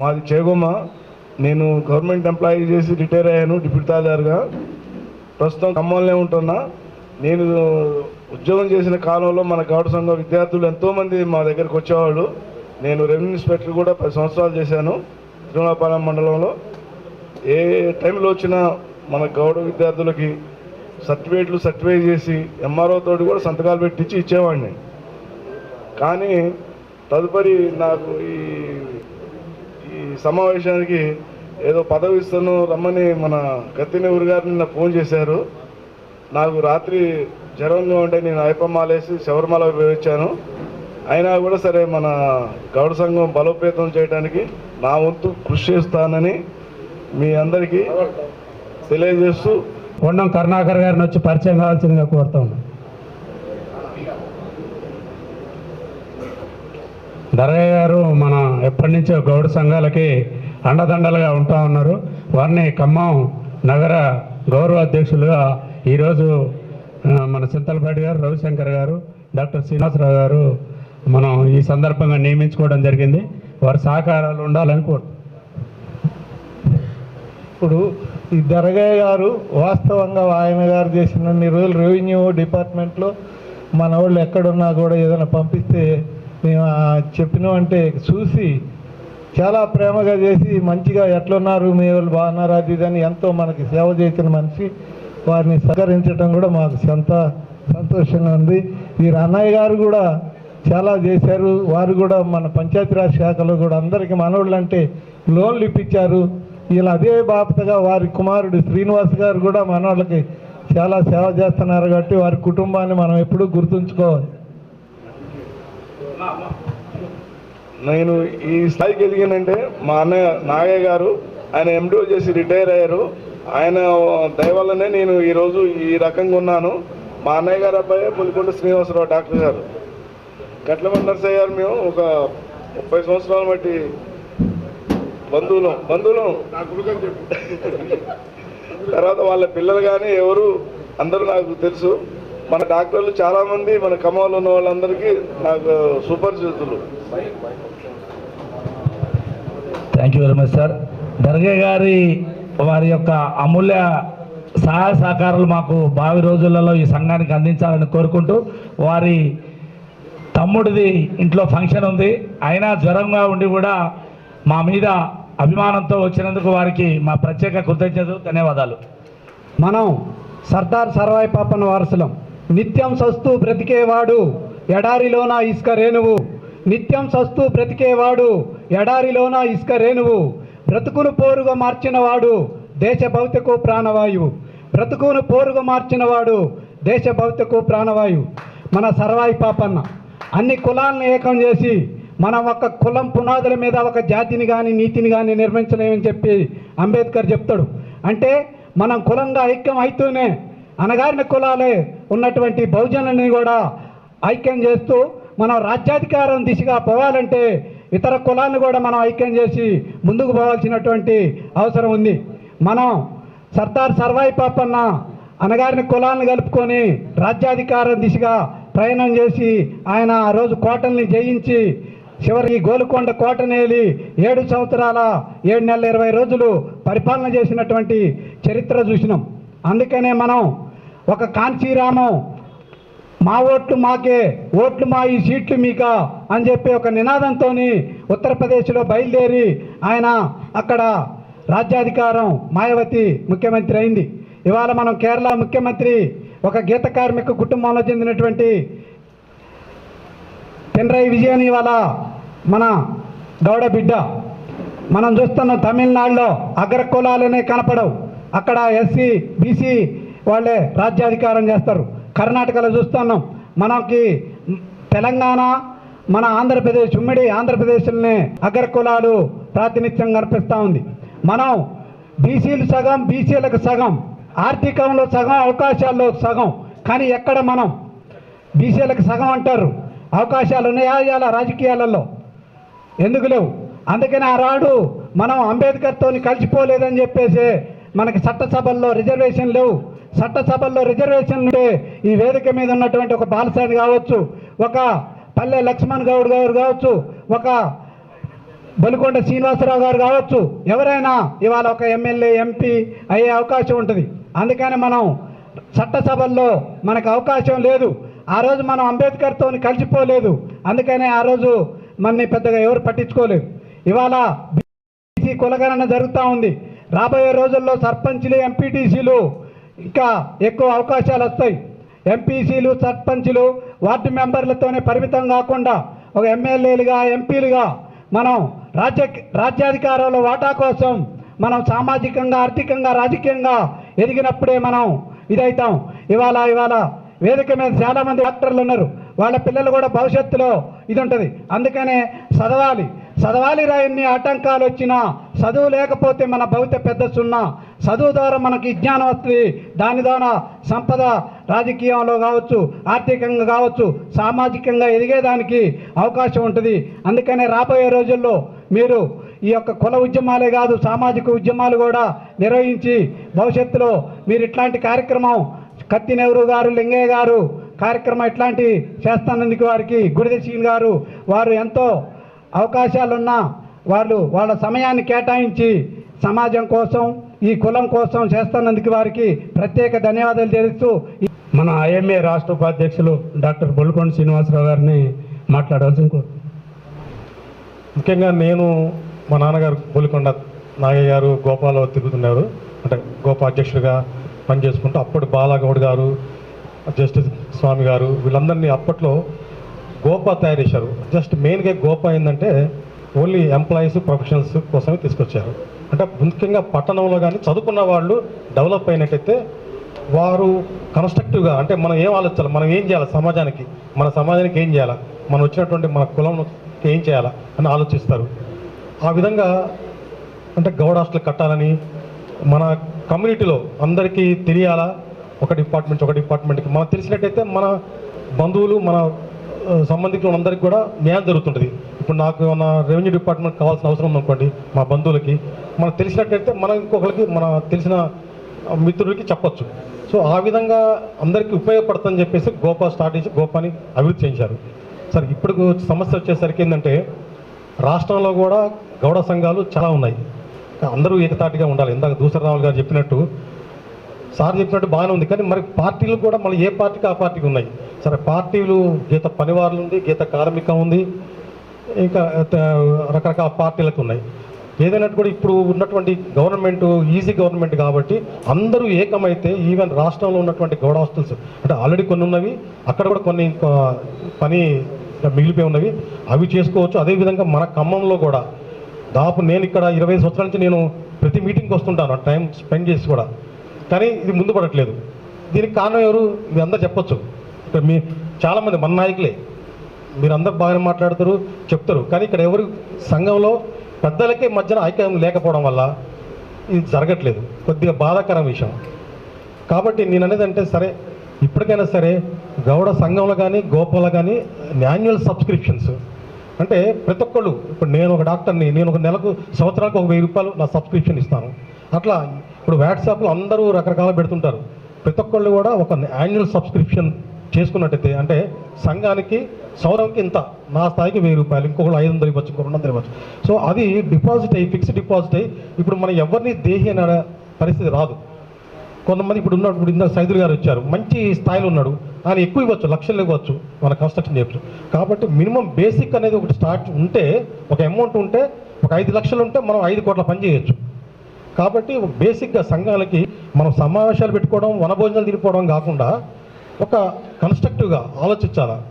మాది చేగొమ్మ. నేను government employee చేసి రిటైర్ అయ్యాను డిప్యూటీ తహసీల్దార్గా ప్రస్తుతం ఖమ్మంలోనే ఉంటున్నా. నేను ఉద్యోగం చేసిన కాలంలో మన గౌడ సంఘం విద్యార్థులు ఎంతోమంది మా దగ్గరికి వచ్చేవాళ్ళు. నేను రెవెన్యూ ఇన్స్పెక్టర్ కూడా పది సంవత్సరాలు చేశాను తిరుమలపాలెం మండలంలో. ఏ టైంలో వచ్చినా మన గౌడ విద్యార్థులకి సర్టిఫికేట్లు సర్టిఫై చేసి ఎంఆర్ఓ తోటి కూడా సంతకాలు పెట్టించి ఇచ్చేవాడిని. కానీ తదుపరి నాకు ఈ సమావేశానికి ఏదో పదవి ఇస్తాను రమ్మని మన గత్తినేవురు గారు నిన్న ఫోన్ చేశారు. నాకు రాత్రి జ్వరంగా ఉంటే నేను అయ్యప్పమాలేసి శబరిమల ఉపయోగించాను అయినా కూడా సరే మన గౌడ సంఘం బలోపేతం చేయడానికి నా వంతు కృషి చేస్తానని మీ అందరికీ తెలియజేస్తూ కొండం కరుణాకర్ గారిని వచ్చి పరిచయం కావాల్సిందిగా కోరుతా ఉన్నాం దరగయ్య గారు మన ఎప్పటి నుంచో గౌడ సంఘాలకి అండదండలుగా ఉంటా ఉన్నారు. వారిని ఖమ్మం నగర గౌరవ అధ్యక్షులుగా ఈరోజు మన చింతలపాటి గారు రవిశంకర్ గారు డాక్టర్ శ్రీనివాసరావు గారు మనం ఈ సందర్భంగా నియమించుకోవడం జరిగింది. వారి సహకారాలు ఉండాలని కోరు ఇప్పుడు ఈ దరగయ్య గారు వాస్తవంగా ఆయన గారు చేసినన్ని రోజులు రెవెన్యూ డిపార్ట్మెంట్లో మన వాళ్ళు ఎక్కడున్నా కూడా ఏదైనా పంపిస్తే చెప్పినామంటే చూసి చాలా ప్రేమగా చేసి మంచిగా ఎట్లున్నారు మీ వాళ్ళు బాగున్నారు అది ఇది అని ఎంతో మనకి సేవ చేసిన మనిషి వారిని సహకరించడం కూడా మాకు ఎంత సంతోషంగా ఉంది. వీరు అన్నయ్య గారు కూడా చాలా చేశారు. వారు కూడా మన పంచాయతీరాజ్ శాఖలో కూడా అందరికీ మనోళ్ళు అంటే లోన్లు ఇప్పించారు. ఇలా అదే బాపతగా వారి కుమారుడు శ్రీనివాస్ గారు కూడా మనవాళ్ళకి చాలా సేవ చేస్తున్నారు కాబట్టి వారి కుటుంబాన్ని మనం ఎప్పుడూ గుర్తుంచుకోవాలి. నేను ఈ స్థాయికి ఎదిగానంటే మా అన్నయ్య నాగయ్య గారు ఆయన ఎండిఓ చేసి రిటైర్ అయ్యారు. ఆయన దయ వల్లనే నేను ఈరోజు ఈ రకంగా ఉన్నాను. మా అన్నయ్య గారు అబ్బాయి పులికొండ శ్రీనివాసరావు డాక్టర్ గారు. కట్లమండి నర్సయ్య గారు మేము ఒక ముప్పై సంవత్సరాల బట్టి బంధువులం బంధువులం. తర్వాత వాళ్ళ పిల్లలు కానీ ఎవరు అందరూ నాకు తెలుసు. మన డాక్టర్లు చాలామంది మన ఖమ్మంలో ఉన్న వాళ్ళందరికీ నాకు సుపరిచితులు thank you very much sir Darge గారి వారి యొక్క అమూల్య సహాయ సహకారాలు మాకు భావి రోజులలో ఈ సంఘానికి అందించాలని కోరుకుంటూ వారి తమ్ముడిది ఇంట్లో ఫంక్షన్ ఉంది. అయినా జ్వరంగా ఉండి కూడా మా మీద అభిమానంతో వచ్చినందుకు వారికి మా ప్రత్యేక కృతజ్ఞతలు ధన్యవాదాలు. మనం సర్దార్ సర్వాయి పాపన్న వారసులం. నిత్యం సస్తూ బ్రతికేవాడు ఎడారిలోన ఇసుక రేణువు. నిత్యం సస్తూ బ్రతికేవాడు ఎడారిలోన ఇసుక రేణువు బ్రతుకును పోరుగా మార్చినవాడు దేశ భౌతికు ప్రాణవాయువు. బ్రతుకును పోరుగా మార్చినవాడు దేశ భౌతికు ప్రాణవాయువు. మన సర్వాయి పాపన్న అన్ని కులాలను ఏకం చేసి మనం ఒక కులం పునాదుల మీద ఒక జాతిని కానీ నీతిని కానీ నిర్మించలేమని చెప్పి అంబేద్కర్ చెప్తాడు. అంటే మనం కులంగా ఐక్యం అవుతూనే అనగారిన కులాలే ఉన్నటువంటి బహుజనుల్ని కూడా ఐక్యం చేస్తూ మనం రాజ్యాధికారం దిశగా పోవాలంటే ఇతర కులాన్ని కూడా మనం ఐక్యం చేసి ముందుకు పోవాల్సినటువంటి అవసరం ఉంది. మనం సర్దార్ సర్వాయి పాపన్న అనగారిన కులాన్ని కలుపుకొని రాజ్యాధికారం దిశగా ప్రయాణం చేసి ఆయన ఆ రోజు కోటల్ని జయించి చివరికి గోలుకొండ కోటనేలి ఏడు సంవత్సరాల ఏడు నెలల ఇరవై రోజులు పరిపాలన చేసినటువంటి చరిత్ర చూసినాం. అందుకనే మనం ఒక కాంచీరామం మా ఓట్లు మాకే ఓట్లు మా ఈ సీట్లు మీక అని చెప్పి ఒక నినాదంతో ఉత్తరప్రదేశ్లో బయలుదేరి ఆయన అక్కడ రాజ్యాధికారం మాయావతి ముఖ్యమంత్రి అయింది. ఇవాళ మనం కేరళ ముఖ్యమంత్రి ఒక గీత కార్మిక కుటుంబంలో చెందినటువంటి పినరయి విజయన్ ఇవాళ మన గౌడ బిడ్డ. మనం చూస్తున్న తమిళనాడులో అగ్రకులాలనే కనపడవు. అక్కడ ఎస్సీ బీసీ వాళ్ళే రాజ్యాధికారం చేస్తారు. కర్ణాటకలో చూస్తున్నాం. మనకి తెలంగాణ మన ఆంధ్రప్రదేశ్ ఉమ్మడి ఆంధ్రప్రదేశ్లోనే అగ్ర కులాలు ప్రాతినిధ్యం కనిపిస్తూ ఉంది. మనం బీసీలు సగం బీసీలకు సగం ఆర్థికంలో సగం అవకాశాల్లో సగం. కానీ ఎక్కడ మనం బీసీలకు సగం అంటారు? అవకాశాలు ఉన్నాయా? ఇవాళ రాజకీయాలలో? ఎందుకు లేవు? అందుకని ఆ రాడు మనం అంబేద్కర్తో కలిసిపోలేదని చెప్పేసి మనకి చట్టసభల్లో రిజర్వేషన్ లేవు. చట్టసభల్లో రిజర్వేషన్ ఉంటే ఈ వేదిక మీద ఉన్నటువంటి ఒక బాలసాని కావచ్చు ఒక పల్లె లక్ష్మణ్ గౌడ్ గారు కావచ్చు ఒక బలికొండ శ్రీనివాసరావు గారు కావచ్చు ఎవరైనా ఇవాళ ఒక ఎమ్మెల్యే ఎంపీ అయ్యే అవకాశం ఉంటుంది. అందుకని మనం చట్టసభల్లో మనకు అవకాశం లేదు. ఆ రోజు మనం అంబేద్కర్తో కలిసిపోలేదు. అందుకనే ఆ రోజు మనని పెద్దగా ఎవరు పట్టించుకోలేదు. ఇవాళ బీసీ కులగణన జరుగుతూ ఉంది. రాబోయే రోజుల్లో సర్పంచ్లు ఎంపీటీసీలు ఇంకా ఎక్కువ అవకాశాలు వస్తాయి. ఎంపీసీలు సర్పంచ్లు వార్డు మెంబర్లతోనే పరిమితం కాకుండా ఒక ఎమ్మెల్యేలుగా ఎంపీలుగా మనం రాజ్య రాజ్యాధికారంలో వాటా కోసం మనం సామాజికంగా ఆర్థికంగా రాజకీయంగా ఎదిగినప్పుడే మనం ఇదవుతాం ఇవాళ ఇవాళ వేదిక మీద చాలామంది డాక్టర్లు ఉన్నారు. వాళ్ళ పిల్లలు కూడా భవిష్యత్తులో ఇది ఉంటుంది. అందుకనే చదవాలి. చదవాలి రా ఎన్ని ఆటంకాలు వచ్చినా చదువు లేకపోతే మన భవిత పెద్ద సున్నా. చదువు ద్వారా మనకి జ్ఞానం వస్తుంది. దాని ద్వారా సంపద రాజకీయంలో కావచ్చు ఆర్థికంగా కావచ్చు సామాజికంగా ఎదిగేదానికి అవకాశం ఉంటుంది. అందుకనే రాబోయే రోజుల్లో మీరు ఈ యొక్క కుల ఉద్యమాలే కాదు సామాజిక ఉద్యమాలు కూడా నిర్వహించి భవిష్యత్తులో మీరు ఇట్లాంటి కార్యక్రమం కత్తి నెహ్రూ గారు లింగయ్య గారు కార్యక్రమం ఇట్లాంటి చేస్తానందుకు వారికి గుడిద గారు వారు ఎంతో అవకాశాలున్నా వాళ్ళు వాళ్ళ సమయాన్ని కేటాయించి సమాజం కోసం ఈ కులం కోసం చేస్తున్నందుకు వారికి ప్రత్యేక ధన్యవాదాలు తెలుస్తూ మన ఐఎంఏ రాష్ట్ర ఉపాధ్యక్షులు డాక్టర్ బొల్కొండ శ్రీనివాసరావు గారిని మాట్లాడాల్సిన కోరు ముఖ్యంగా నేను మా నాన్నగారు బోలికొండ నాగయ్య గారు గోపాలో తిరుగుతున్నారు. అంటే గోపాధ్యక్షుడిగా పనిచేసుకుంటూ అప్పుడు బాలాగౌడ్ గారు జస్టిస్ స్వామి గారు వీళ్ళందరినీ అప్పట్లో గోపా తయారు చేశారు. జస్ట్ మెయిన్గా గోపా ఏంటంటే ఓన్లీ ఎంప్లాయీస్ ప్రొఫెషనల్స్ కోసమే తీసుకొచ్చారు. అంటే ముఖ్యంగా పట్టణంలో కానీ చదువుకున్న వాళ్ళు డెవలప్ అయినట్టయితే వారు కన్స్ట్రక్టివ్గా అంటే మనం ఏం ఆలోచించాలి? మనం ఏం చేయాలి సమాజానికి? మన సమాజానికి ఏం చేయాలా? మనం వచ్చినటువంటి మన కులం ఏం చేయాలా అని ఆలోచిస్తారు. ఆ విధంగా అంటే గౌడ హాస్టల్ కట్టాలని మన కమ్యూనిటీలో అందరికీ తెలియాలా? ఒక డిపార్ట్మెంట్ ఒక డిపార్ట్మెంట్కి మనం తెలిసినట్టయితే మన బంధువులు మన సంబంధికులు అందరికీ కూడా న్యాయం జరుగుతుంటుంది. ఇప్పుడు నాకు మన రెవెన్యూ డిపార్ట్మెంట్ కావాల్సిన అవసరం ఉందనుకోండి మా బంధువులకి మనకు తెలిసినట్టయితే మనం ఇంకొకరికి మన తెలిసిన మిత్రులకి చెప్పొచ్చు. సో ఆ విధంగా అందరికీ ఉపయోగపడుతుందని చెప్పేసి గోపా స్టార్ట్ చేసి గోపాని అభివృద్ధి చేయించారు. సరే ఇప్పుడు సమస్య వచ్చేసరికి ఏంటంటే రాష్ట్రంలో కూడా గౌడ సంఘాలు చాలా ఉన్నాయి. అందరూ ఏకతాటిగా ఉండాలి. ఇందాక దూసరావు గారు చెప్పినట్టు సార్ చెప్పినట్టు బాగానే ఉంది. కానీ మరి పార్టీలు కూడా మళ్ళీ ఏ పార్టీకి ఆ పార్టీకి ఉన్నాయి. సరే పార్టీలు గీత పనివారులు ఉంది గీత కార్మిక ఉంది ఇంకా రకరకాల పార్టీలకు ఉన్నాయి. ఏదైనా కూడా ఇప్పుడు ఉన్నటువంటి గవర్నమెంట్ ఈజీ గవర్నమెంట్ కాబట్టి అందరూ ఏకమైతే ఈవెన్ రాష్ట్రంలో ఉన్నటువంటి గౌడ హాస్టల్స్ అంటే ఆల్రెడీ కొన్ని ఉన్నవి అక్కడ కూడా కొన్ని పని మిగిలిపోయి ఉన్నవి అవి చేసుకోవచ్చు. అదేవిధంగా మన ఖమ్మంలో కూడా దాపు నేను ఇక్కడ ఇరవై సంవత్సరాల నుంచి నేను ప్రతి మీటింగ్కి వస్తుంటాను టైం స్పెండ్ చేసి కూడా. కానీ ఇది ముందు పడట్లేదు. దీనికి కారణం ఎవరు? ఇది అందరు చెప్పొచ్చు. ఇక్కడ మీ చాలామంది మన నాయకులే. మీరు అందరు బాగానే మాట్లాడతారు చెప్తారు. కానీ ఇక్కడ ఎవరు? సంఘంలో పెద్దలకే మధ్యన ఐక్యం లేకపోవడం వల్ల ఇది జరగట్లేదు. కొద్దిగా బాధాకరం విషయం. కాబట్టి నేను అనేది అంటే సరే ఇప్పటికైనా సరే గౌడ సంఘంలో కానీ గోపాల కానీ యాన్యువల్ సబ్స్క్రిప్షన్స్ అంటే ప్రతి ఒక్కళ్ళు ఇప్పుడు నేను ఒక డాక్టర్ని నేను ఒక నెలకు సంవత్సరానికి ఒక వెయ్యి రూపాయలు నా సబ్స్క్రిప్షన్ ఇస్తాను. అట్లా ఇప్పుడు వాట్సాప్లో అందరూ రకరకాల పెడుతుంటారు. ప్రతి ఒక్కళ్ళు కూడా ఒక యాన్యువల్ సబ్స్క్రిప్షన్ చేసుకున్నట్టయితే అంటే సంఘానికి సౌరంకి ఇంత నా స్థాయికి వెయ్యి రూపాయలు ఇంకొకళ్ళు ఐదు వందలు ఇవ్వచ్చు ఇంకొక రెండు వందలు ఇవ్వచ్చు. సో అది డిపాజిట్ అయ్యి ఫిక్స్డ్ డిపాజిట్ అయ్యి ఇప్పుడు మనం ఎవరిని దేహి అనే పరిస్థితి రాదు. కొంతమంది ఇప్పుడు ఉన్నాడు ఇప్పుడు ఇందాక సైదులు గారు వచ్చారు. మంచి స్థాయిలో ఉన్నాడు. ఆయన ఎక్కువ ఇవ్వచ్చు లక్షలు ఇవ్వచ్చు మన కన్స్ట్రక్షన్ చేయవచ్చు కాబట్టి మినిమం బేసిక్ అనేది ఒకటి స్టార్ట్ ఉంటే ఒక అమౌంట్ ఉంటే ఒక ఐదు లక్షలు ఉంటే మనం ఐదు కోట్ల పని చేయొచ్చు. కాబట్టి బేసిక్గా సంఘాలకి మనం సమావేశాలు పెట్టుకోవడం వనభోజనాలు తిరిగిపోవడం కాకుండా ఒక కన్స్ట్రక్టివ్గా ఆలోచించాలా?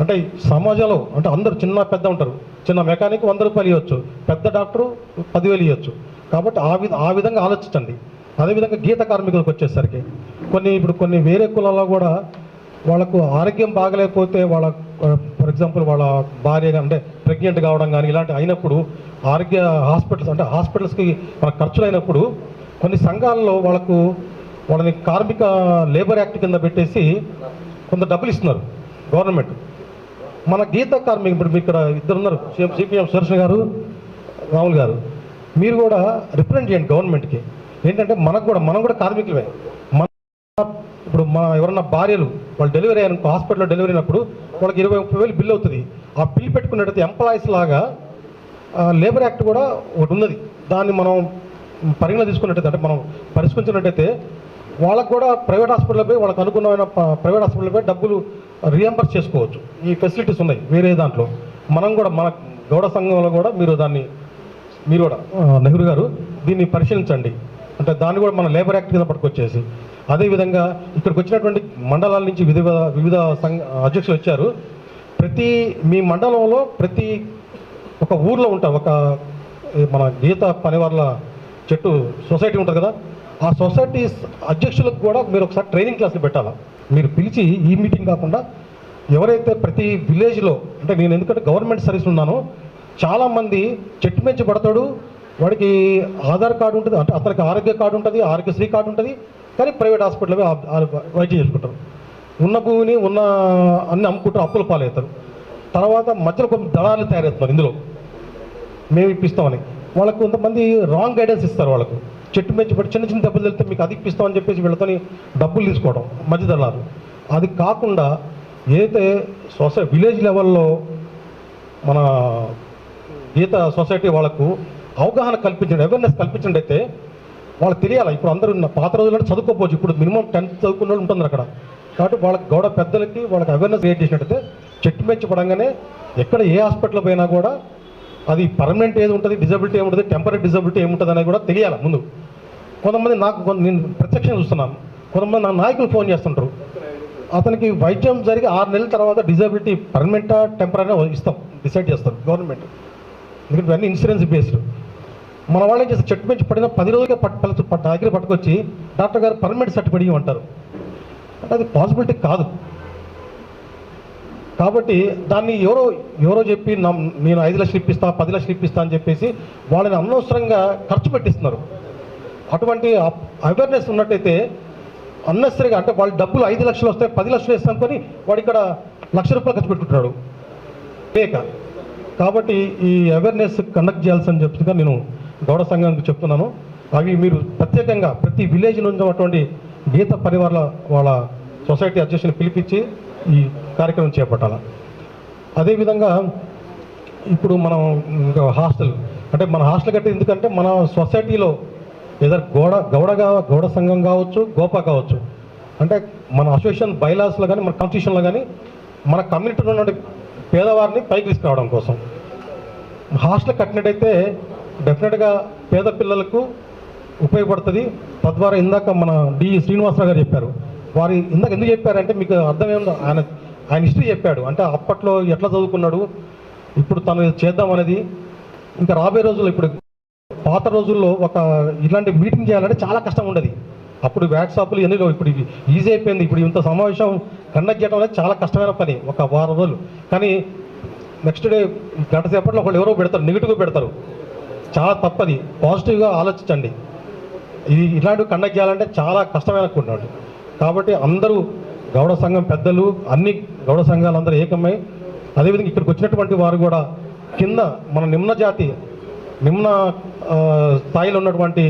అంటే సమాజంలో అంటే అందరూ చిన్న పెద్ద ఉంటారు. చిన్న మెకానిక్ వంద రూపాయలు ఇవ్వచ్చు పెద్ద డాక్టరు పదివేలు ఇవ్వచ్చు. కాబట్టి ఆ విధ ఆ విధంగా ఆలోచించండి. అదేవిధంగా గీత కార్మికులకు వచ్చేసరికి కొన్ని ఇప్పుడు కొన్ని వేరే కులాల్లో కూడా వాళ్ళకు ఆరోగ్యం బాగలేకపోతే వాళ్ళ ఫర్ ఎగ్జాంపుల్ వాళ్ళ భార్య అంటే ప్రెగ్నెంట్ కావడం కానీ ఇలాంటి అయినప్పుడు ఆరోగ్య హాస్పిటల్స్ అంటే హాస్పిటల్స్కి వాళ్ళ ఖర్చులు అయినప్పుడు కొన్ని సంఘాల్లో వాళ్ళకు వాళ్ళని కార్మిక లేబర్ యాక్ట్ కింద పెట్టేసి కొంత డబ్బులు ఇస్తున్నారు గవర్నమెంట్. మన గీత కార్మిక ఇప్పుడు మీ ఇక్కడ ఇద్దరు ఉన్నారు సిపిఎం సురేష్ గారు రాహుల్ గారు. మీరు కూడా రిప్రజెంట్ చేయండి గవర్నమెంట్కి. ఏంటంటే మనకు కూడా మనం కూడా కార్మికులమే. మన ఇప్పుడు మా ఎవరన్నా భార్యలు వాళ్ళు డెలివరీ అయిన హాస్పిటల్లో డెలివరీ అయినప్పుడు వాళ్ళకి ఇరవై ముప్పై వేలు బిల్ అవుతుంది. ఆ బిల్ పెట్టుకున్నట్టయితే ఎంప్లాయీస్ లాగా లేబర్ యాక్ట్ కూడా ఒకటి ఉన్నది. దాన్ని మనం పరిగణ తీసుకున్నట్టయితే అంటే మనం పరిష్కరించినట్టయితే వాళ్ళకు కూడా ప్రైవేట్ హాస్పిటల్ పోయి వాళ్ళకి అనుకున్నమైన ప్రైవేట్ హాస్పిటల్ పోయి డబ్బులు రియంబర్స్ చేసుకోవచ్చు. ఈ ఫెసిలిటీస్ ఉన్నాయి వేరే దాంట్లో. మనం కూడా మన గౌడ సంఘంలో కూడా మీరు దాన్ని మీరు కూడా నెహ్రూ గారు దీన్ని పరిశీలించండి. అంటే దాన్ని కూడా మన లేబర్ యాక్ట్ కింద పట్టుకొచ్చేసి అదేవిధంగా ఇక్కడికి వచ్చినటువంటి మండలాల నుంచి వివిధ వివిధ సంఘ అధ్యక్షులు వచ్చారు. ప్రతి మీ మండలంలో ప్రతి ఒక ఊర్లో ఉంటారు ఒక మన గీత పనివార్ల చెట్టు సొసైటీ ఉంటుంది కదా ఆ సొసైటీ అధ్యక్షులకు కూడా మీరు ఒకసారి ట్రైనింగ్ క్లాసులు పెట్టాలా? మీరు పిలిచి ఈ మీటింగ్ కాకుండా ఎవరైతే ప్రతి విలేజ్లో అంటే నేను ఎందుకంటే గవర్నమెంట్ సర్వీస్ ఉన్నానో చాలామంది చెట్టు పెంచి పడతాడు వాడికి ఆధార్ కార్డు ఉంటుంది అంటే అతనికి ఆరోగ్య కార్డు ఉంటుంది ఆరోగ్యశ్రీ కార్డు ఉంటుంది కానీ ప్రైవేట్ హాస్పిటల్ వైద్యం చేసుకుంటారు. ఉన్న భూమిని ఉన్న అన్ని అమ్ముకుంటారు అప్పుల పాలవుతారు. తర్వాత మధ్యలో కొంత దళాలు తయారవుతున్నారు ఇందులో. మేము ఇప్పిస్తామని. వాళ్ళకు కొంతమంది రాంగ్ గైడెన్స్ ఇస్తారు వాళ్ళకు. చెట్టు పెంచి పడి చిన్న చిన్న దెబ్బలు తెలితే మీకు అది ఇప్పిస్తామని చెప్పేసి వీళ్ళతోని డబ్బులు తీసుకోవడం మధ్య దళాలు అది కాకుండా ఏదైతే సొసై విలేజ్ లెవెల్లో మన గీత సొసైటీ వాళ్ళకు అవగాహన కల్పించండి అవేర్నెస్ కల్పించండి అయితే వాళ్ళకి తెలియాలి? ఇప్పుడు అందరూ పాత రోజుల్లో చదువుకోపోవచ్చు. ఇప్పుడు మినిమం టెన్త్ చదువుకున్న వాళ్ళు ఉంటుంది అక్కడ. కాబట్టి వాళ్ళకి గౌడ పెద్దలకి వాళ్ళకి అవేర్నెస్ క్రియేట్ చేసినట్టయితే చెట్టు పెంచి పడంగానే ఎక్కడ ఏ హాస్పిటల్ పోయినా కూడా అది పర్మనెంట్ ఏది ఉంటుంది డిజబిలిటీ ఏముంటుంది టెంపరీ డిజబిలిటీ ఏముంటుంది అనేది కూడా తెలియాలి ముందు. కొంతమంది నాకు కొంత- నేను ప్రత్యక్షంగా చూస్తున్నాను. కొంతమంది నా నాయకులు ఫోన్ చేస్తుంటారు. అతనికి వైద్యం జరిగి ఆరు నెలల తర్వాత డిజబిలిటీ పర్మనెంటా టెంపరీ ఇస్తాం డిసైడ్ చేస్తారు గవర్నమెంట్. ఎందుకంటే ఇవన్నీ ఇన్సూరెన్స్ బేస్డ్ మన వాళ్ళు చేసి చెట్టు మించి పడిన పది రోజులుగా పట్టు పట్టు దగ్గర పట్టుకొచ్చి డాక్టర్ గారు పర్మనెంట్ సర్టిఫికేట్ ఇవ్వమంటారు. అంటే అది పాసిబిలిటీ కాదు. కాబట్టి దాన్ని ఎవరో ఎవరో చెప్పి నమ్- నేను ఐదు లక్షలు ఇప్పిస్తా పది లక్షలు ఇప్పిస్తా అని చెప్పేసి వాళ్ళని అనవసరంగా ఖర్చు పెట్టిస్తున్నారు. అటువంటి అవేర్నెస్ ఉన్నట్టయితే అన్నెసరిగా అంటే వాళ్ళు డబ్బులు ఐదు లక్షలు వస్తే పది లక్షలు ఇస్తాం కొని వాడు ఇక్కడ లక్ష రూపాయలు ఖర్చు పెట్టుకుంటున్నాడు. లేక కాబట్టి ఈ అవేర్నెస్ కండక్ట్ చేయాల్సిన చెప్తుగా నేను. గౌడ సంఘానికి చెప్తున్నాను. అవి మీరు ప్రత్యేకంగా ప్రతి విలేజ్ నుంచి ఉన్నటువంటి గీత పరివారాల వాళ్ళ సొసైటీ అధ్యక్షుని పిలిపించి ఈ కార్యక్రమం చేపట్టాలి. అదేవిధంగా ఇప్పుడు మనం హాస్టల్ అంటే మన హాస్టల్ కట్టి ఎందుకంటే మన సొసైటీలో ఏదైనా గోడ గౌడగా గౌడ సంఘం కావచ్చు గోపా కావచ్చు. అంటే మన అసోసియేషన్ బైలాస్లో కానీ మన కాన్స్టిట్యూషన్లో కానీ మన కమ్యూనిటీలో ఉన్న పేదవారిని పైకి తీసుకురావడం కోసం. హాస్టల్ కట్టినట్టయితే డెఫినెట్గా పేద పిల్లలకు ఉపయోగపడుతుంది. తద్వారా ఇందాక మన డి శ్రీనివాసరావు గారు చెప్పారు. వారి ఇందాక ఎందుకు చెప్పారంటే మీకు అర్థమేముందో ఆయన ఆయన హిస్టరీ చెప్పాడు. అంటే అప్పట్లో ఎట్లా చదువుకున్నాడు? ఇప్పుడు తను చేద్దాం అనేది ఇంకా రాబోయే రోజుల్లో ఇప్పుడు పాత రోజుల్లో ఒక ఇలాంటి మీటింగ్ చేయాలంటే చాలా కష్టం ఉండదు. అప్పుడు వాట్సాప్లు ఎన్ని ఇప్పుడు ఇవి ఈజీ అయిపోయింది. ఇప్పుడు ఇంత సమావేశం కండక్ట్ చేయడం అనేది చాలా కష్టమైన పని ఒక వారం రోజులు. కానీ నెక్స్ట్ డే గంట సేపట్లో ఒకళ్ళు ఎవరో పెడతారు. నెగిటివ్గా పెడతారు. చాలా తప్పది. పాజిటివ్గా ఆలోచించండి. ఇది ఇలాంటివి కండక్ట్ చేయాలంటే చాలా కష్టమైన కూడినాడు. కాబట్టి అందరూ గౌడ సంఘం పెద్దలు అన్ని గౌడ సంఘాలు అందరూ ఏకమై అదేవిధంగా ఇక్కడికి వచ్చినటువంటి వారు కూడా కింద మన నిమ్న జాతి నిమ్న స్థాయిలో ఉన్నటువంటి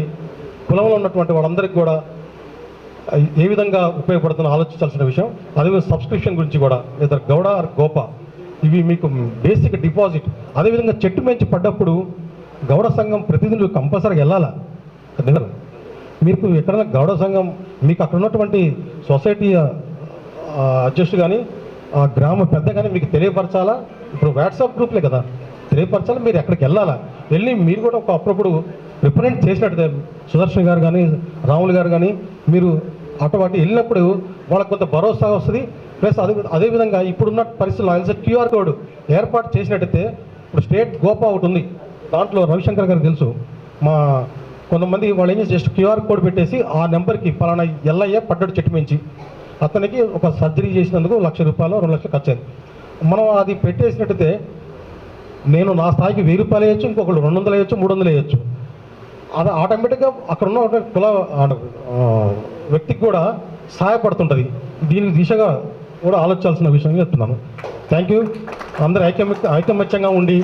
కులంలో ఉన్నటువంటి వాళ్ళందరికీ కూడా ఏ విధంగా ఉపయోగపడుతుందో ఆలోచించాల్సిన విషయం. అదేవిధంగా సబ్స్క్రిప్షన్ గురించి కూడా ఇద్దరు గౌడ ఆర్ గోప ఇవి మీకు బేసిక్ డిపాజిట్ అదేవిధంగా చెట్టు మంచి పడ్డప్పుడు గౌడ సంఘం ప్రతినిధులు కంపల్సరీగా వెళ్ళాలా? నిజం. మీకు ఎక్కడైనా గౌడ సంఘం మీకు అక్కడ ఉన్నటువంటి సొసైటీ అధ్యక్షుడు కానీ ఆ గ్రామ పెద్ద కానీ మీకు తెలియపరచాలా? ఇప్పుడు వాట్సాప్ గ్రూప్లే కదా. తెలియపరచాలా? మీరు ఎక్కడికి వెళ్ళాలా? వెళ్ళి మీరు కూడా ఒక అప్పుడప్పుడు రిప్రజెంట్ చేసినట్టు సుదర్శన్ గారు కానీ రాములు గారు కానీ మీరు అటువంటి వెళ్ళినప్పుడు వాళ్ళకి కొంత భరోసా వస్తుంది. ప్లస్ అదే అదేవిధంగా ఇప్పుడున్న పరిస్థితుల్లో ఆయన క్యూఆర్ కోడ్ ఏర్పాటు చేసినట్టయితే ఇప్పుడు స్టేట్ గోపా ఒకటి ఉంది. దాంట్లో రవిశంకర్ గారు తెలుసు. మా కొంతమంది వాళ్ళు ఏం చేసి జస్ట్ క్యూఆర్ కోడ్ పెట్టేసి ఆ నెంబర్కి పలానా ఎల్లయ్య పడ్డాడు చెట్టు మించి అతనికి ఒక సర్జరీ చేసినందుకు లక్ష రూపాయలు రెండు లక్షలు ఖర్చు అయింది మనం అది పెట్టేసినట్టయితే నేను నా స్థాయికి వెయ్యి రూపాయలు వేయచ్చు ఇంకొకళ్ళు రెండు వందలు వేయచ్చు మూడు వందలు వేయచ్చు. అది ఆటోమేటిక్గా అక్కడ ఉన్న ఒక కుల వ్యక్తికి కూడా సహాయపడుతుంటుంది. దీని దిశగా కూడా ఆలోచించాల్సిన విషయంగా చెప్తున్నాను. Thank you. అందరూ ఐకమ ఐకమత్యంగా ఉండి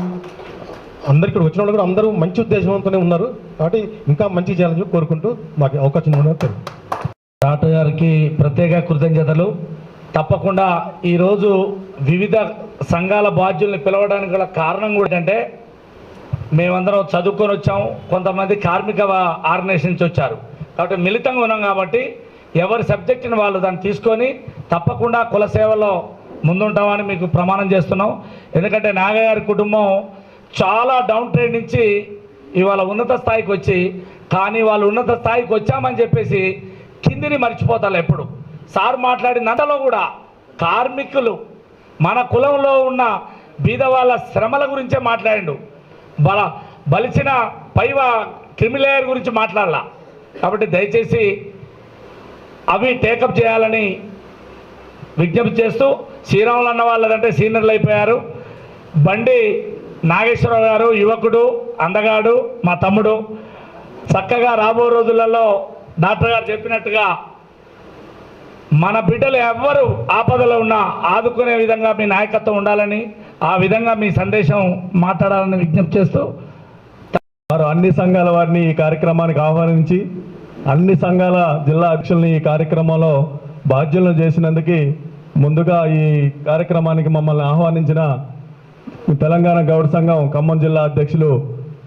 అందరు ఇక్కడ వచ్చిన వాళ్ళు కూడా అందరూ మంచి ఉద్దేశంతోనే ఉన్నారు. కాబట్టి ఇంకా మంచి చేయాలని చెప్పి కోరుకుంటూ మాకు అవకాశం ఉన్నారు డాక్టర్ గారికి ప్రత్యేక కృతజ్ఞతలు. తప్పకుండా ఈరోజు వివిధ సంఘాల బాధ్యుల్ని పిలవడానికి గల కారణం కూడా ఏంటంటే మేమందరం చదువుకొని వచ్చాము కొంతమంది కార్మిక ఆర్గనైజేషన్ నుంచి వచ్చారు. కాబట్టి మిళితంగా ఉన్నాం కాబట్టి ఎవరి సబ్జెక్టుని వాళ్ళు దాన్ని తీసుకొని తప్పకుండా కుల సేవలో ముందుంటామని మీకు ప్రమాణం చేస్తున్నాం. ఎందుకంటే నాగగారి కుటుంబం చాలా డౌన్ ట్రేడ్ నుంచి ఇవాళ ఉన్నత స్థాయికి వచ్చి కానీ వాళ్ళు ఉన్నత స్థాయికి వచ్చామని చెప్పేసి కిందిని మర్చిపోతారు ఎప్పుడు. సార్ మాట్లాడినంతలో కూడా కార్మికులు మన కులంలో ఉన్న బీద వాళ్ళ శ్రమల గురించే మాట్లాడిండు. బల బలిచిన పైవ క్రిమిలేయర్ గురించి మాట్లాడాల. కాబట్టి దయచేసి అవి టేకప్ చేయాలని విజ్ఞప్తి చేస్తూ శ్రీరాములు అన్న వాళ్ళదంటే సీనియర్లు అయిపోయారు. బండి నాగేశ్వరరావు గారు యువకుడు అందగాడు మా తమ్ముడు. చక్కగా రాబో రోజులలో డాక్టర్ గారు చెప్పినట్టుగా మన బిడ్డలు ఎవ్వరు ఆపదలో ఉన్నా ఆదుకునే విధంగా మీ నాయకత్వం ఉండాలని ఆ విధంగా మీ సందేశం మాట్లాడాలని విజ్ఞప్తి చేస్తూ వారు అన్ని సంఘాల వారిని ఈ కార్యక్రమానికి ఆహ్వానించి అన్ని సంఘాల జిల్లా అధ్యక్షుల్ని ఈ కార్యక్రమంలో బాధ్యులను చేసినందుకు ముందుగా ఈ కార్యక్రమానికి మమ్మల్ని ఆహ్వానించిన తెలంగాణ గౌడ సంఘం ఖమ్మం జిల్లా అధ్యక్షులు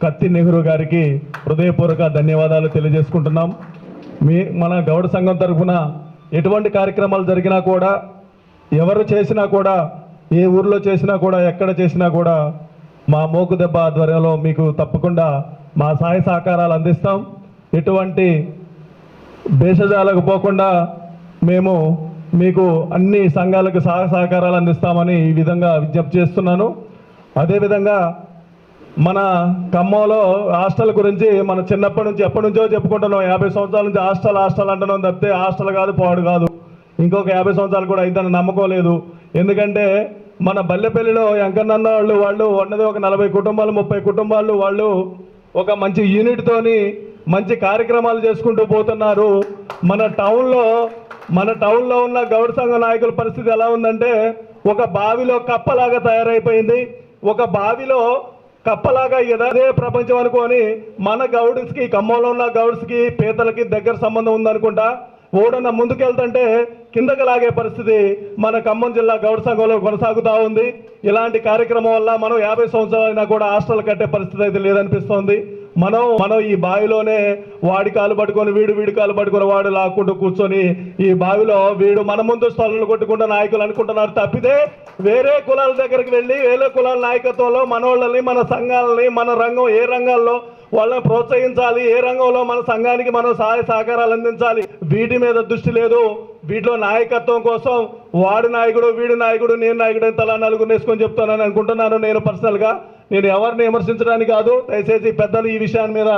కత్తి నెహ్రూ గారికి హృదయపూర్వక ధన్యవాదాలు తెలియజేసుకుంటున్నాం. మీ మన గౌడ సంఘం తరఫున ఎటువంటి కార్యక్రమాలు జరిగినా కూడా ఎవరు చేసినా కూడా ఏ ఊర్లో చేసినా కూడా ఎక్కడ చేసినా కూడా మా మోకు దెబ్బ ఆధ్వర్యంలో మీకు తప్పకుండా మా సహాయ సహకారాలు అందిస్తాం. ఎటువంటి దేశజాలకు పోకుండా మేము మీకు అన్ని సంఘాలకు సహాయ సహకారాలు అందిస్తామని ఈ విధంగా విజ్ఞప్తి చేస్తున్నాను. అదేవిధంగా మన ఖమ్మంలో హాస్టల్ గురించి మన చిన్నప్పటి నుంచి ఎప్పటి నుంచో చెప్పుకుంటున్నాం. యాభై సంవత్సరాల నుంచి హాస్టల్ హాస్టల్ అంటున్నాం తప్పితే హాస్టల్ కాదు పాడు కాదు. ఇంకొక యాభై సంవత్సరాలు కూడా అయితేనే నమ్మకం లేదు ఎందుకంటే మన బల్లెపల్లిలో వెంకన్నన్న వాళ్ళు వాళ్ళు ఉన్నది ఒక నలభై కుటుంబాలు ముప్పై కుటుంబాలు వాళ్ళు ఒక మంచి యూనిట్తోని మంచి కార్యక్రమాలు చేసుకుంటూ పోతున్నారు. మన టౌన్లో మన టౌన్లో ఉన్న గౌడ సంఘ నాయకుల పరిస్థితి ఎలా ఉందంటే ఒక బావిలో కప్పలాగా తయారైపోయింది. ఒక బావిలో కప్పలాగా అదే ప్రపంచం అనుకొని మన గౌడ్స్కి ఖమ్మంలో ఉన్న గౌడ్స్కి పీతలకి దగ్గర సంబంధం ఉందనుకుంటా ఓడన్న ముందుకెళ్తుంటే కిందకి లాగే పరిస్థితి మన ఖమ్మం జిల్లా గౌడ సంఘంలో కొనసాగుతూ ఉంది. ఇలాంటి కార్యక్రమం వల్ల మనం యాభై సంవత్సరాలైనా కూడా హాస్టల్ కట్టే పరిస్థితి అయితే లేదనిపిస్తోంది. మనం మనం ఈ బావిలోనే వాడి కాలు పట్టుకొని వీడు వీడి కాలు పట్టుకొని వాడు లాక్కుంటూ కూర్చొని ఈ బావిలో వీడు మన ముందు స్థలంలో కొట్టుకుంటూ నాయకులు అనుకుంటున్నారు తప్పితే వేరే కులాల దగ్గరికి వెళ్ళి వేరే కులాల నాయకత్వంలో మనోళ్ళని మన సంఘాలని మన రంగం ఏ రంగాల్లో వాళ్ళని ప్రోత్సహించాలి ఏ రంగంలో మన సంఘానికి మనం సహాయ సహకారాలు అందించాలి వీటి మీద దృష్టి లేదు. వీటిలో నాయకత్వం కోసం వాడు నాయకుడు వీడు నాయకుడు నేను నాయకుడు అని తలా నలుగురు వేసుకొని చెప్తానని అనుకుంటున్నాను నేను పర్సనల్గా నేను ఎవరిని విమర్శించడానికి కాదు దయచేసి పెద్దలు ఈ విషయాన్ని మీద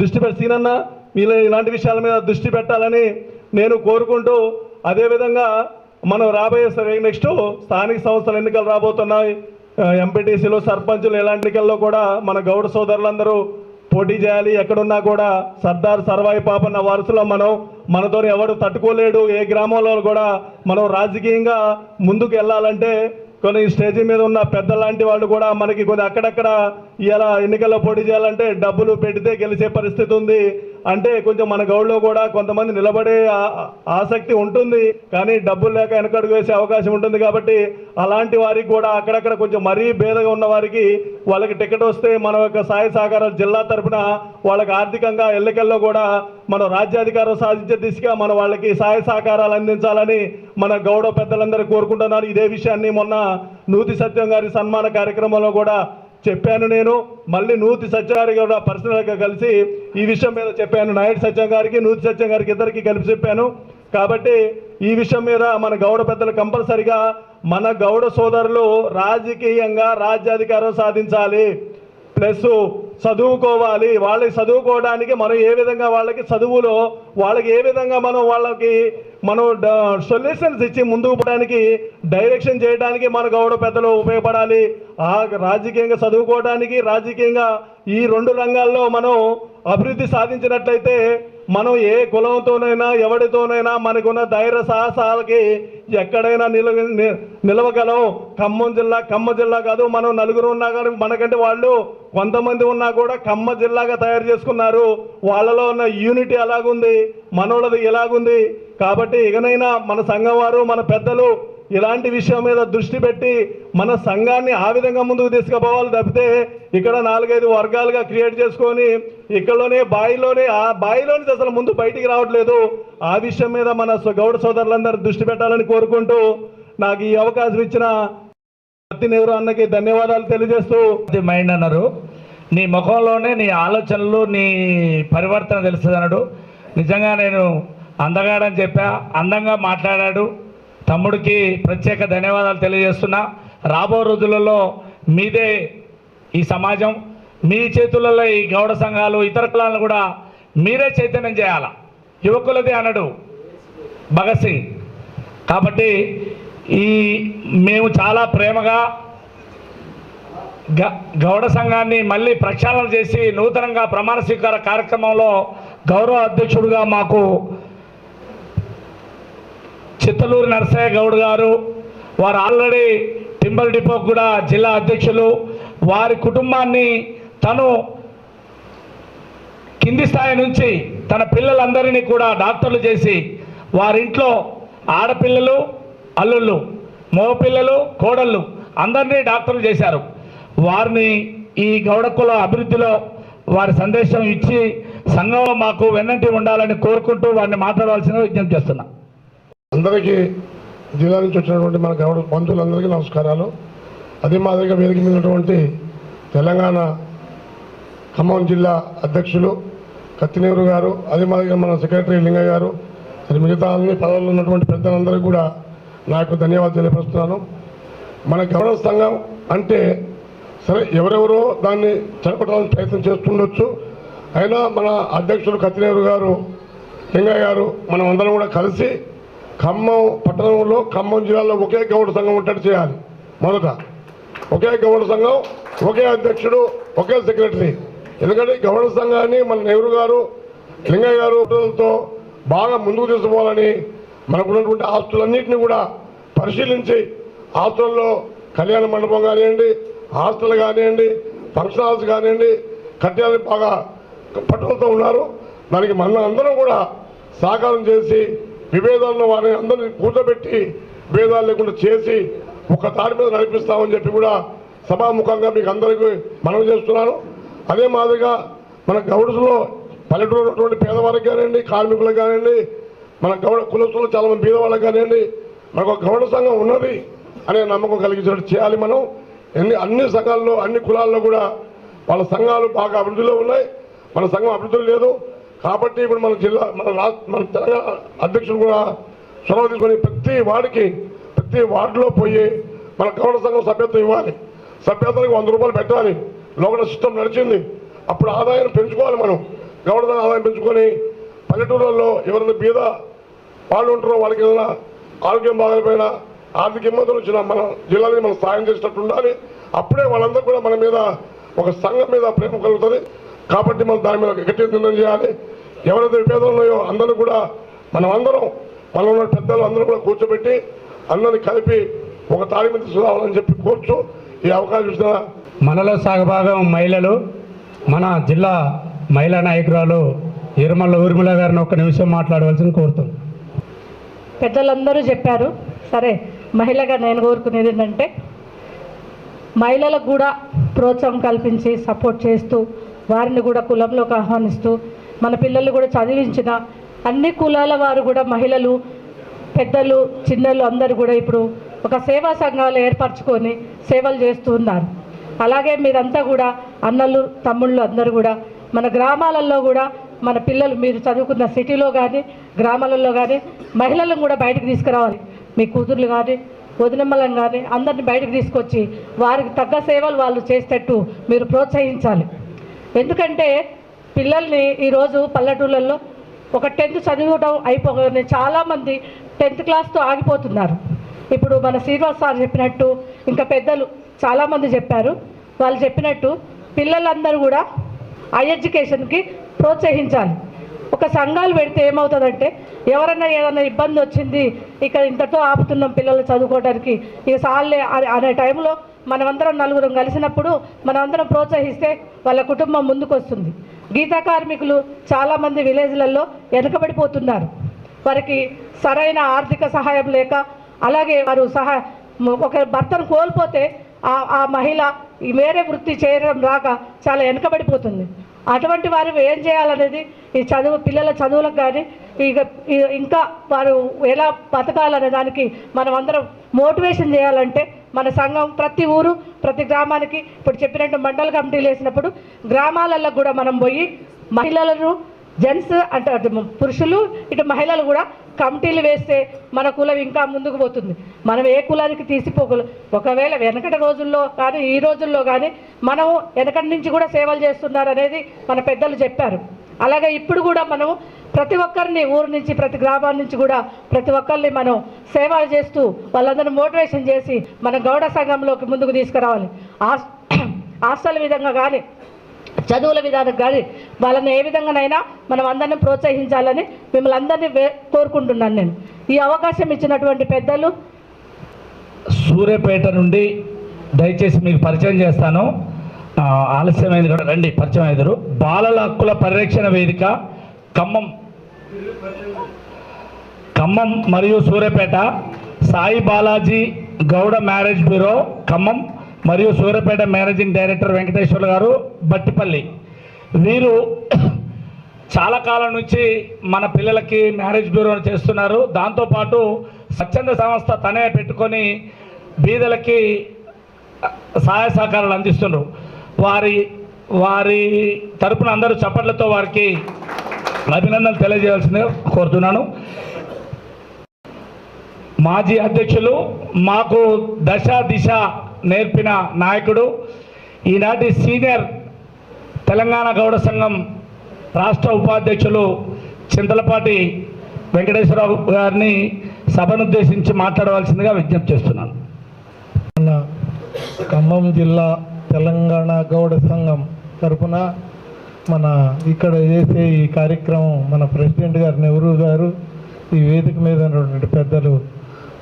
దృష్టి పెట్టినన్న సీనన్న ఇలాంటి విషయాల మీద దృష్టి పెట్టాలని నేను కోరుకుంటూ అదేవిధంగా మనం రాబోయే సరే నెక్స్ట్ స్థానిక సంస్థల ఎన్నికలు రాబోతున్నాయి. ఎంపీటీసీలు సర్పంచులు ఇలాంటి ఎన్నికల్లో కూడా మన గౌడ సోదరులందరూ పోటీ చేయాలి. ఎక్కడున్నా కూడా సర్దార్ సర్వాయి పాపన్న వారసులో మనం. మనతో ఎవడు తట్టుకోలేడు. ఏ గ్రామంలో కూడా మనం రాజకీయంగా ముందుకు వెళ్ళాలంటే కొన్ని స్టేజ్ మీద ఉన్న పెద్ద లాంటి వాళ్ళు కూడా మనకి కొన్ని అక్కడక్కడ ఇలా ఎన్నికల్లో పోటీ చేయాలంటే డబ్బులు పెడితే గెలిచే పరిస్థితి ఉంది. అంటే కొంచెం మన గౌడ్లో కూడా కొంతమంది నిలబడే ఆసక్తి ఉంటుంది కానీ డబ్బులు లేక వెనకడుగు వేసే అవకాశం ఉంటుంది కాబట్టి అలాంటి వారికి కూడా అక్కడక్కడ కొంచెం మరీ భేదగా ఉన్న వారికి వాళ్ళకి టికెట్ వస్తే మన యొక్క సాయ సహకారాలు జిల్లా తరపున వాళ్ళకి ఆర్థికంగా ఎల్లకెల్లో కూడా మనం రాజ్యాధికారం సాధించే దిశగా మన వాళ్ళకి సహాయ సహకారాలు అందించాలని మన గౌడ పెద్దలందరూ కోరుకుంటున్నారు. ఇదే విషయాన్ని మొన్న నూతి సత్యం గారి సన్మాన కార్యక్రమంలో కూడా చెప్పాను నేను. మళ్ళీ నూతి సత్యారి గారు కూడా పర్సనల్గా కలిసి ఈ విషయం మీద చెప్పాను. నాయుడు సత్యం గారికి నూతి సత్యం గారికి ఇద్దరికి కలిపి చెప్పాను. కాబట్టి ఈ విషయం మీద మన గౌడ పెద్దలు కంపల్సరిగా మన గౌడ సోదరులు రాజకీయంగా రాజ్యాధికారం సాధించాలి. ప్లస్ చదువుకోవాలి. వాళ్ళకి చదువుకోవడానికి మనం ఏ విధంగా వాళ్ళకి చదువులో వాళ్ళకి ఏ విధంగా మనం వాళ్ళకి మనం సొల్యూషన్స్ ఇచ్చి ముందుకు పోవడానికి డైరెక్షన్ చేయడానికి మన గౌడ పెద్దలు ఉపయోగపడాలి. ఆ రాజకీయంగా చదువుకోవడానికి రాజకీయంగా ఈ రెండు రంగాల్లో మనం అభివృద్ధి సాధించినట్లయితే మనం ఏ కులంతోనైనా ఎవరితోనైనా మనకున్న ధైర్య సాహసాలకి ఎక్కడైనా నిలవ ని- నిలవగలం. ఖమ్మం జిల్లా ఖమ్మ జిల్లా కాదు మనం నలుగురు ఉన్నా కానీ మనకంటే వాళ్ళు కొంతమంది ఉన్నా కూడా ఖమ్మ జిల్లాగా తయారు చేసుకున్నారు. వాళ్ళలో ఉన్న యూనిటీ ఎలాగుంది మనోళ్ళది ఎలాగుంది కాబట్టి ఇకనైనా మన సంఘం వారు మన పెద్దలు ఇలాంటి విషయం మీద దృష్టి పెట్టి మన సంఘాన్ని ఆ విధంగా ముందుకు తీసుకుపోవాలి తప్పితే ఇక్కడ నాలుగైదు వర్గాలుగా క్రియేట్ చేసుకొని ఇక్కడలోనే బాయిలోనే ఆ బాయిలోని అసలు ముందు బయటికి రావట్లేదు. ఆ విషయం మీద మన గౌడ సోదరులందరూ దృష్టి పెట్టాలని కోరుకుంటూ నాకు ఈ అవకాశం ఇచ్చిన సత్య నెహ్రూ అన్నకి ధన్యవాదాలు తెలియజేస్తూ మైండ్ అన్నారు. నీ ముఖంలోనే నీ ఆలోచనలు నీ పరివర్తన తెలుస్తుంది అన్నాడు నిజంగా నేను అందగాడని చెప్పా అందంగా మాట్లాడాడు. తమ్ముడికి ప్రత్యేక ధన్యవాదాలు తెలియజేస్తున్నా. రాబో రోజులలో మీదే ఈ సమాజం మీ చేతులలో ఈ గౌడ సంఘాలు ఇతర కులాలను కూడా మీరే చైతన్యం చేయాల? యువకులది అనడు భగత్ సింగ్. కాబట్టి ఈ మేము చాలా ప్రేమగా గ- గౌడ సంఘాన్ని మళ్ళీ ప్రక్షాళన చేసి నూతనంగా ప్రమాణ స్వీకార కార్యక్రమంలో గౌరవ అధ్యక్షుడుగా మాకు చిత్తలూరు నరసయ్య గౌడ్ గారు వారు ఆల్రెడీ టింబల్ డిపోకు కూడా జిల్లా అధ్యక్షులు. వారి కుటుంబాన్ని తను కింది స్థాయి నుంచి తన పిల్లలందరినీ కూడా డాక్టర్లు చేసి వారింట్లో ఆడపిల్లలు అల్లుళ్ళు మగపిల్లలు కోడళ్ళు అందరినీ డాక్టర్లు చేశారు. వారిని ఈ గౌడ కుల అభివృద్ధిలో వారి సందేశం ఇచ్చి సంఘం మాకు వెన్నంటి ఉండాలని కోరుకుంటూ వారిని మాట్లాడవలసిన విజ్ఞప్తి చేస్తున్నా. అందరికీ జిల్లా నుంచి వచ్చినటువంటి మన గౌడ బంధువులందరికీ నమస్కారాలు. అదే మాదిరిగా వేదిక మీద ఉన్నటువంటి తెలంగాణ ఖమ్మం జిల్లా అధ్యక్షులు కత్తినేరు గారు అదే మాదిరిగా మన సెక్రటరీ లింగయ్య గారు మరి మిగతా అన్ని పదవుల్లో ఉన్నటువంటి పెద్దలందరికీ కూడా నాకు ధన్యవాదాలు తెలియపరుస్తున్నాను. మన గౌరవ సంఘం అంటే సరే ఎవరెవరో దాన్ని చెడపడానికి ప్రయత్నం చేస్తుండొచ్చు. అయినా మన అధ్యక్షుడు కత్తినేరు గారు లింగయ్య గారు మనం అందరం కూడా కలిసి ఖమ్మం పట్టణంలో ఖమ్మం జిల్లాలో ఒకే గౌడ సంఘం ఉంటే చేయాలి. మొదట. ఒకే గౌడ సంఘం ఒకే అధ్యక్షుడు ఒకే సెక్రటరీ. ఎందుకంటే గౌడ సంఘాన్ని మన నెహ్రూ గారు లింగయ్య గారు ప్రజలతో బాగా ముందుకు తీసుకుపోవాలని మనకున్నటువంటి ఆస్తులన్నింటినీ కూడా పరిశీలించి ఆస్తుల్లో కళ్యాణ మండపం కానివ్వండి హాస్టల్ కానివ్వండి ఫంక్షన్ హాల్స్ కానివ్వండి కట్టాలని బాగా పట్టుదలతో ఉన్నారు. దానికి మన అందరం కూడా సహకారం చేసి విభేదాలను వారిని అందరినీ కూర్చోబెట్టి భేదాలు లేకుండా చేసి ఒక తాడి మీద నడిపిస్తామని చెప్పి కూడా సభాముఖంగా మీకు అందరికీ మనవి చేస్తున్నాను. అదే మాదిరిగా మన గౌడ్స్లో పల్లెటూరు ఉన్నటువంటి పేదవారికి కానివ్వండి కార్మికులకు కానివ్వండి మన గౌడ కులస్తులు చాలా మంది బీదవాళ్ళకి కానివ్వండి మనకు ఒక గౌడ సంఘం ఉన్నది అనే నమ్మకం కలిగించినట్టు చేయాలి మనం. ఎన్ని అన్ని సంఘాల్లో అన్ని కులాల్లో కూడా వాళ్ళ సంఘాలు బాగా అభివృద్ధిలో ఉన్నాయి. మన సంఘం అభివృద్ధిలో లేదు. కాబట్టి ఇప్పుడు మన జిల్లా మన రాష్ట్ర మన తెలంగాణ అధ్యక్షులు కూడా చొరవ తీసుకొని ప్రతి వార్డుకి ప్రతి వార్డులో పోయి మన గౌరవ సంఘం సభ్యత్వం ఇవ్వాలి. సభ్యత్వానికి వంద రూపాయలు పెట్టాలి. లోకల్ సిస్టమ్ నడిచింది. అప్పుడు ఆదాయం పెంచుకోవాలి మనం. గౌడ సంఘం ఆదాయం పెంచుకొని పల్లెటూళ్ళల్లో ఎవరైనా బీద వాళ్ళు ఉంటారో వాళ్ళకి ఏదైనా ఆరోగ్యం బాగలేకపోయినా ఆర్థిక ఇబ్బందులు వచ్చినా మన జిల్లాని మనం సాయం చేసినట్టు ఉండాలి. అప్పుడే వాళ్ళందరూ కూడా మన మీద ఒక సంఘం మీద ప్రేమ కలుగుతుంది. కాబట్టి మనం దాని మీద నిర్ణయం చేయాలి. ఎవరైతే విభేదాలు ఉన్నాయో అందరూ కూడా మనం అందరం మనలో ఉన్న పెద్దలు అందరూ కూడా కూర్చోబెట్టి అందరిని కలిపి ఒక తాడి మీద తీసుకురావాలని చెప్పి కోరుచు. ఈ అవకాశం ఇచ్చిన మనలో సగభాగం మహిళలు మన జిల్లా మహిళా నాయకురాలు ఇరుమల ఊర్మిళ గారిని ఒక్క నిమిషం మాట్లాడవలసిన కోరుతుంది పెద్దలందరూ చెప్పారు. సరే మహిళగా నేను కోరుకునేది ఏంటంటే మహిళలకు కూడా ప్రోత్సాహం కల్పించి సపోర్ట్ చేస్తూ వారిని కూడా కులంలోకి ఆహ్వానిస్తూ మన పిల్లలు కూడా చదివించిన అన్ని కులాల వారు కూడా మహిళలు పెద్దలు చిన్నలు అందరూ కూడా ఇప్పుడు ఒక సేవా సంఘాలు ఏర్పరచుకొని సేవలు చేస్తూ ఉన్నారు. అలాగే మీరంతా కూడా అన్నలు తమ్ముళ్ళు అందరూ కూడా మన గ్రామాలలో కూడా మన పిల్లలు మీరు చదువుకున్న సిటీలో కానీ గ్రామాలలో కానీ మహిళలను కూడా బయటకు తీసుకురావాలి. మీ కూతుర్లు కానీ వదినమ్మలం కానీ అందరిని బయటకు తీసుకొచ్చి వారికి తగ్గ సేవలు వాళ్ళు చేసేటట్టు మీరు ప్రోత్సహించాలి. ఎందుకంటే పిల్లల్ని ఈరోజు పల్లెటూళ్ళల్లో ఒక టెన్త్ చదివడం అయిపోగానే చాలామంది టెన్త్ క్లాస్తో ఆగిపోతున్నారు. ఇప్పుడు మన శ్రీనివాస్ సార్ చెప్పినట్టు ఇంకా పెద్దలు చాలామంది చెప్పారు. వాళ్ళు చెప్పినట్టు పిల్లలందరూ కూడా హై ఎడ్యుకేషన్కి ప్రోత్సహించాలి. ఒక సంఘాలు పెడితే ఏమవుతుందంటే ఎవరన్నా ఏదైనా ఇబ్బంది వచ్చింది ఇక్కడ ఇంతతో ఆపుతున్నాం పిల్లలు చదువుకోవడానికి ఇక సాల్లే అనే టైంలో మనమందరం నలుగురం కలిసినప్పుడు మనమందరం ప్రోత్సహిస్తే వాళ్ళ కుటుంబం ముందుకొస్తుంది. గీతా కార్మికులు చాలామంది విలేజ్లలో వెనుకబడిపోతున్నారు. వారికి సరైన ఆర్థిక సహాయం లేక అలాగే వారు సహా ఒక భర్తను కోల్పోతే ఆ ఆ మహిళ ఈ వేరే వృత్తి చేయడం రాక చాలా వెనకబడిపోతుంది. అటువంటి వారు ఏం చేయాలనేది ఈ చదువు పిల్లల చదువులకు కానీ ఇక ఇంకా వారు ఎలా బతకాలనే దానికి మనం అందరం మోటివేషన్ చేయాలంటే మన సంఘం ప్రతి ఊరు ప్రతి గ్రామానికి ఇప్పుడు చెప్పినట్టు మండల కమిటీలు వేసినప్పుడు గ్రామాలలో కూడా మనం పోయి మహిళలను జెంట్స్ అంటే పురుషులు ఇటు మహిళలు కూడా కమిటీలు వేస్తే మన కులం ఇంకా ముందుకు పోతుంది. మనం ఏ కులానికి తీసిపోకలు ఒకవేళ వెనకటి రోజుల్లో కానీ ఈ రోజుల్లో కానీ మనం వెనకటి నుంచి కూడా సేవలు చేస్తున్నారు అనేది మన పెద్దలు చెప్పారు. అలాగే ఇప్పుడు కూడా మనం ప్రతి ఒక్కరిని ఊరు నుంచి ప్రతి గ్రామం నుంచి కూడా ప్రతి ఒక్కరిని మనం సేవలు చేస్తూ వాళ్ళందరినీ మోటివేషన్ చేసి మన గౌడ సంఘంలోకి ముందుకు తీసుకురావాలి. హాస్టల్ విధంగా కానీ చదువుల విధానం కానీ వాళ్ళని ఏ విధంగానైనా మనం అందరినీ ప్రోత్సహించాలని మిమ్మల్ని అందరినీ కోరుకుంటున్నాను నేను. ఈ అవకాశం ఇచ్చినటువంటి పెద్దలు సూర్యపేట నుండి దయచేసి మీకు పరిచయం చేస్తాను. ఆలస్యమైంది కూడా రండి పరిచయం అయ్యారు. బాలల హక్కుల పరిరక్షణ వేదిక ఖమ్మం ఖమ్మం మరియు సూర్యాపేట సాయి బాలాజీ గౌడ మ్యారేజ్ బ్యూరో ఖమ్మం మరియు సూర్యాపేట మేనేజింగ్ డైరెక్టర్ వెంకటేశ్వర్లు గారు బట్టిపల్లి. వీరు చాలా కాలం నుంచి మన పిల్లలకి మ్యారేజ్ బ్యూరో చేస్తున్నారు. దాంతోపాటు స్వచ్ఛంద సంస్థ తనే పెట్టుకొని బీదలకి సహాయ సహకారాలు అందిస్తున్నారు వారి వారి తరపున అందరూ చప్పట్లతో వారికి అభినందనలు తెలియజేయాల్సిందిగా కోరుతున్నాను. మాజీ అధ్యక్షులు మాకు దశ దిశ నేర్పిన నాయకుడు ఈనాటి సీనియర్ తెలంగాణ గౌడ సంఘం రాష్ట్ర ఉపాధ్యక్షులు చింతలపాటి వెంకటేశ్వరరావు గారిని సభనుద్దేశించి మాట్లాడవలసిందిగా విజ్ఞప్తి చేస్తున్నాను. ఖమ్మం జిల్లా తెలంగాణ గౌడ సంఘం తరపున మన ఇక్కడ చేసే ఈ కార్యక్రమం మన ప్రెసిడెంట్ గారు నెహ్రూ గారు ఈ వేదిక మీద ఉన్నటువంటి పెద్దలు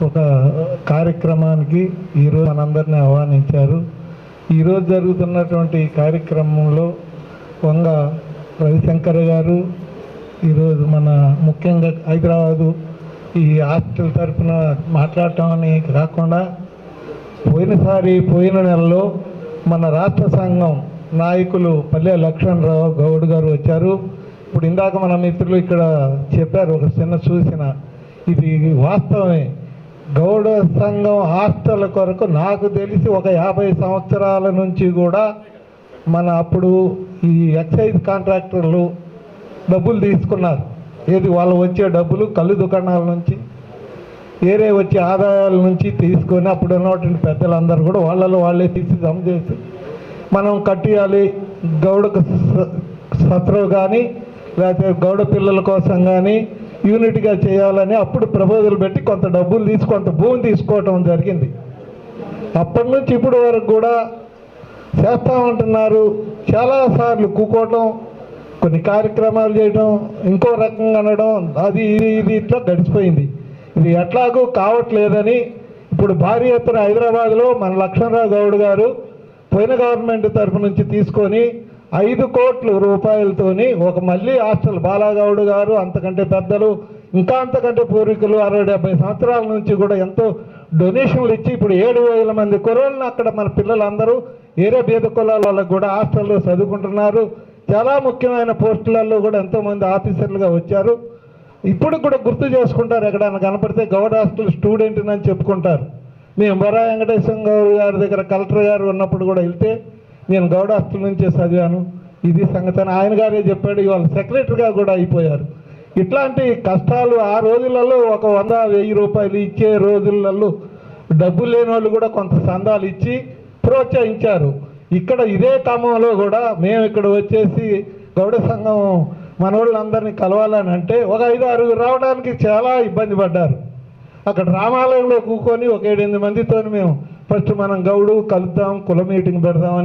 ఒక కార్యక్రమానికి ఈరోజు మనందరినీ ఆహ్వానించారు. ఈరోజు జరుగుతున్నటువంటి ఈ కార్యక్రమంలో వంగ రవిశంకర్ గారు ఈరోజు మన ముఖ్యంగా హైదరాబాదు ఈ హాస్టల్ తరపున మాట్లాడటం అని కాకుండా పోయినసారి పోయిన నెలలో మన రాష్ట్ర సంఘం నాయకులు పల్లె లక్ష్మణరావు గౌడ్ గారు వచ్చారు. ఇప్పుడు ఇందాక మన మిత్రులు ఇక్కడ చెప్పారు ఒక చిన్న సూచన. ఇది వాస్తవమే. గౌడ సంఘం హాస్టల్ కొరకు నాకు తెలిసి ఒక యాభై సంవత్సరాల నుంచి కూడా మన అప్పుడు ఈ ఎక్సైజ్ కాంట్రాక్టర్లు డబ్బులు తీసుకున్నారు. ఏది వాళ్ళు వచ్చే డబ్బులు కళ్ళు దుకాణాల నుంచి ఏరే వచ్చే ఆదాయాల నుంచి తీసుకొని అప్పుడు ఉన్నటువంటి పెద్దలందరూ కూడా వాళ్ళలో వాళ్ళే తీసి జమ చేసి మనం కట్టియాలి గౌడకు స- కానీ లేకపోతే గౌడ పిల్లల కోసం కానీ యూనిట్గా చేయాలని అప్పుడు ప్రపోజల్ పెట్టి కొంత డబ్బులు తీసి కొంత భూమి తీసుకోవటం జరిగింది. అప్పటి నుంచి ఇప్పటి వరకు కూడా చేస్తామంటున్నారు చాలాసార్లు కూకోవటం కొన్ని కార్యక్రమాలు చేయడం ఇంకో రకంగా అనడం అది ఇది ఇది ఇట్లా గడిచిపోయింది. ఇది ఎట్లాగూ కావట్లేదని ఇప్పుడు భారీ ఎత్తున హైదరాబాద్లో మన లక్ష్మణరావు గౌడ్ గారు పోయిన గవర్నమెంట్ తరపు నుంచి తీసుకొని ఐదు కోట్ల రూపాయలతోని ఒక మళ్ళీ హాస్టల్ బాలాగౌడ్ గారు అంతకంటే పెద్దలు ఇంకా అంతకంటే పూర్వీకులు అరవై డెబ్బై సంవత్సరాల నుంచి కూడా ఎంతో డొనేషన్లు ఇచ్చి ఇప్పుడు ఏడు వేల మంది కుర్రోళ్ళని అక్కడ మన పిల్లలందరూ ఏరే బీద కులాల వాళ్ళకు కూడా హాస్టల్లో చదువుకుంటున్నారు. చాలా ముఖ్యమైన పోస్టులలో కూడా ఎంతోమంది ఆఫీసర్లుగా వచ్చారు. ఇప్పుడు కూడా గుర్తు చేసుకుంటారు ఎక్కడైనా కనపడితే గౌడ హాస్టల్ స్టూడెంట్ అని చెప్పుకుంటారు. మేము బొరా వెంకటేశ్వర గౌడ్ గారి దగ్గర కలెక్టర్ గారు ఉన్నప్పుడు కూడా వెళ్తే నేను గౌడ నుంచే చదివాను. ఇది సంగతి ఆయన గారే చెప్పాడు. ఇవాళ సెక్రటరీగా కూడా అయిపోయారు. ఇట్లాంటి కష్టాలు ఆ రోజులలో ఒక వంద వెయ్యి రూపాయలు ఇచ్చే రోజులలో డబ్బు లేని వాళ్ళు కూడా కొంత సందాలు ఇచ్చి ప్రోత్సహించారు. ఇక్కడ ఇదే క్రమంలో కూడా మేము ఇక్కడ వచ్చేసి గౌడ సంఘం మనవాళ్ళందరినీ కలవాలని అంటే ఒక ఐదు ఆరుగురు రావడానికి చాలా ఇబ్బంది పడ్డారు. అక్కడ రామాలయంలో కూకొని ఒక ఏడెనిమిది మందితో మేము ఫస్ట్ మనం గౌడు కలుద్దాం కుల మీటింగ్ పెడదామని